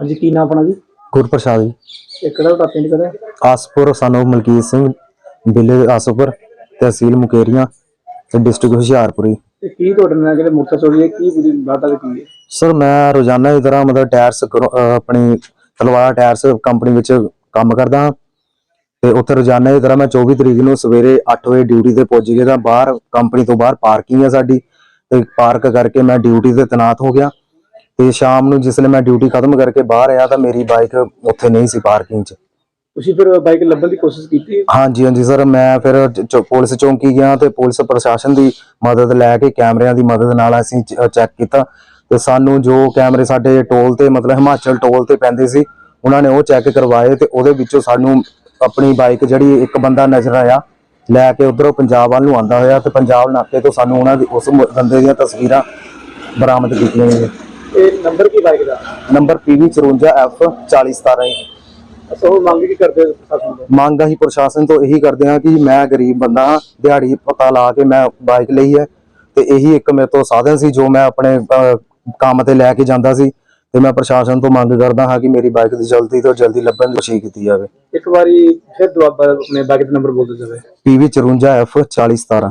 ਹਾਂਜੀ ਕੀ ਨਾਮ ਆਪਣਾ ਜੀ? ਗੁਰਪ੍ਰਸਾਦ ਜੀ। ਇਹ ਕਿਹੜਾ ਤੁਹਾਡਾ ਪਿੰਡ ਕਰੇ ਆਸਪੁਰ ਸਾਨੂੰ ਮਲਕੀਤ ਸਿੰਘ ਜ਼ਿਲ੍ਹੇ ਆਸਪੁਰ ਤਹਿਸੀਲ ਮੁਕੇਰੀਆਂ ਤੇ ਡਿਸਟ੍ਰਿਕਟ ਹੁਸ਼ਿਆਰਪੁਰੀ ਤੇ ਕੀ ਤੁਹਾਡੇ ਨਾਲ ਜਿਹੜੇ ਮੋਟਰ ਚੋਰੀ ਹੈ ਕੀ ਪੂਰੀ ਬਾਤਾਂ ਕੀ ਹੈ ਸਰ ਮੈਂ ਰੋਜ਼ਾਨਾ ਦੀ ਤਰ੍ਹਾਂ ਮਤਲਬ ਟਾਇਰਸ ਕਰੋ- ਅਹ ਆਪਣੀ ਤਲਵਾਰ ਟਾਇਰਸ ਕੰਪਨੀ ਵਿੱਚ ਕੰਮ ਕਰਦਾ ਹਾਂ। ਤੇ ਉੱਥੇ ਰੋਜ਼ਾਨਾ ਦੀ ਤਰ੍ਹਾਂ ਮੈਂ 24 ਤਰੀਕ ਨੂੰ ਸਵੇਰੇ 8 ਵਜੇ ਡਿਊਟੀ ਤੇ ਪਹੁੰਚ ਗਿਆ ਤਾਂ ਬਾਹਰ ਕੰਪਨੀ ਤੋਂ ਬਾਹਰ ਪਾਰਕਿੰਗ ਹੈ ਸਾਡੀ। ਤੇ ਪਾਰਕ ਕਰਕੇ ਮੈਂ ਡਿਊਟੀ ਤੇ ਤੈਨਾਤ ਹੋ ਗਿਆ। ਤੇ ਸ਼ਾਮ ਨੂੰ ਜਿਸ ਵੇਲੇ ਮੈਂ ਡਿਊਟੀ ਖਤਮ ਕਰਕੇ ਬਾਹਰ ਆਇਆ ਤਾਂ ਮੇਰੀ ਬਾਈਕ ਉੱਥੇ ਨਹੀਂ ਸੀ ਪਾਰਕਿੰਗ 'ਚ। ਤੁਸੀਂ ਫਿਰ ਬਾਈਕ ਲੱਭਣ ਦੀ ਕੋਸ਼ਿਸ਼ ਕੀਤੀ? ਹਾਂਜੀ ਹਾਂਜੀ ਸਰ ਮੈਂ ਫਿਰ ਚ- ਪੁਲਿਸ ਚੌਂਕੀ ਗਿਆ ਤੇ ਪੁਲਿਸ ਪ੍ਰਸ਼ਾਸਨ ਦੀ ਮਦਦ ਲੈ ਕੇ ਕੈਮਰਿਆਂ ਦੀ ਮਦਦ ਨਾਲ ਅਸੀਂ ਚੈੱਕ ਕੀਤਾ ਤੇ ਸਾਨੂੰ ਜੋ ਕੈਮਰੇ ਸਾਡੇ ਟੋਲ ਤੇ ਮਤਲਬ ਹਿਮਾਚਲ ਟੋਲ ਤੇ ਪੈਂਦੇ ਸੀ ਉਹਨਾਂ ਨੇ ਉਹ ਚੈੱਕ ਕਰਵਾਏ ਤੇ ਉਹਦੇ ਵਿੱਚੋਂ ਸਾਨੂੰ ਆਪਣੀ ਬਾਈਕ ਜਿਹੜੀ ਇੱਕ ਬੰਦਾ ਨਜ਼ਰ ਆਇਆ ਲੈ ਕੇ ਉਧਰੋਂ ਪੰਜਾਬ ਵੱਲ ਨੂੰ ਆਂਦਾ ਹੋਇਆ ਤੇ ਪੰਜਾਬ ਨਾਕੇ ਤੋਂ ਸਾਨੂੰ ਉਹਨਾਂ ਦੀ ਉਸ ਮ- ਬੰਦੇ ਦੀਆਂ ਤਸਵੀਰਾਂ ਬਰਾਮਦ ਕੀਤੀਆਂ ਗਈਆਂ। ਇਹ ਨੰਬਰ ਕੀ ਬਾਈਕ ਦਾ ਨੰਬਰ PV 54F 4017 ਅਸੋ ਉਹ ਮੰਗ ਕੀ ਕਰਦੇ ਹੋ ਪ੍ਰਸ਼ਾਸਨ ਤੋਂ? ਮੰਗ ਅਸੀਂ ਪ੍ਰਸ਼ਾਸਨ ਤੋਂ ਇਹੀ ਕਰਦੇ ਹਾਂ ਕਿ ਮੈਂ ਗਰੀਬ ਬੰਦਾ ਹਾਂ ਦਿਹਾੜੀ ਪਤਾ ਲਾ ਕੇ ਮੈਂ ਬਾਈਕ ਲਈ ਹੈ ਤੇ ਇਹੀ ਇੱਕ ਮੇਰੇ ਤੋਂ ਸਾਧਨ ਸੀ ਜੋ ਮੈਂ ਆਪਣੇ ਅਹ, ਕੰਮ ਤੇ ਲੈ ਕੇ ਜਾਂਦਾ ਸੀ ਤੇ ਮੈਂ ਪ੍ਰਸ਼ਾਸਨ ਤੋਂ ਮੰਗ ਕਰਦਾ ਹਾਂ ਕਿ ਮੇਰੀ ਬਾਈਕ ਦੀ ਜਲਦੀ ਤੋਂ ਜਲਦੀ ਲੱਭਣ ਦੀ ਕੋਸ਼ਿਸ਼ ਕੀਤੀ ਜਾਵੇ। ਇੱਕ ਵਾਰੀ ਫਿਰ ਦੁਆਬਾ ਆਪਣੇ ਬਾਈਕ ਦਾ ਨੰਬਰ ਬੋਲ ਦਿਓ ਜਾਵੇ PV 54F 4017